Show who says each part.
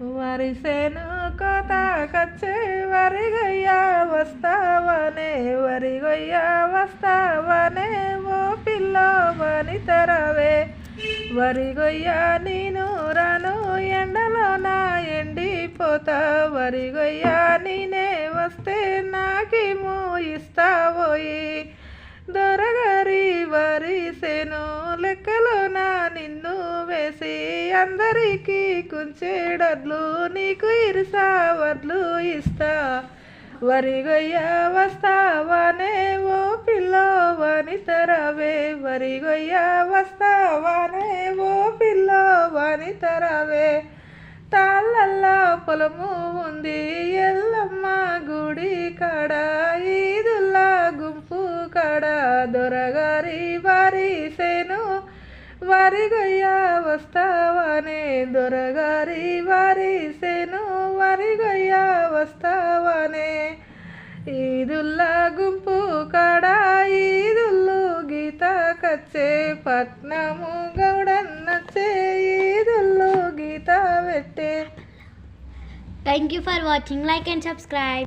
Speaker 1: వరిసేను కోత కచ్చే వరిగయ్య వస్తావనే వరిగొయ్యా వస్తావనే ఓ పిల్ల వనితరవే వరిగొయ్యా నేను రాను ఎండలో నా ఎండిపోతా వరిగొయ్యా నేనే వస్తే నాకేమో ఇస్తావోయి. అందరికీ కుంచేడడ్లు నీకు ఇరుసావడ్లు ఇస్తా. వరిగొయ్య వస్తావానే ఓ పిల్లో తరవే. వరిగొయ్య వస్తావానే ఓ పిల్లో తరవే. తాళ్ళల్లా పొలము ఉంది ఎల్లమ్మ గుడి కాడ ఈదుల్లా గుంపు కాడ దొరగారి వారి సేను. వరిగొయ్యా వస్తావనే దొరగారి వారి సేను వారి గొయ్య వస్తావనే. ఈదుల్లా గుంపు కాడ ఈదుల్లు గీత కచ్చే పట్నము గౌడన్నచ్చే ఈదుల్లు గీత పెట్టే
Speaker 2: thank you for watching like and subscribe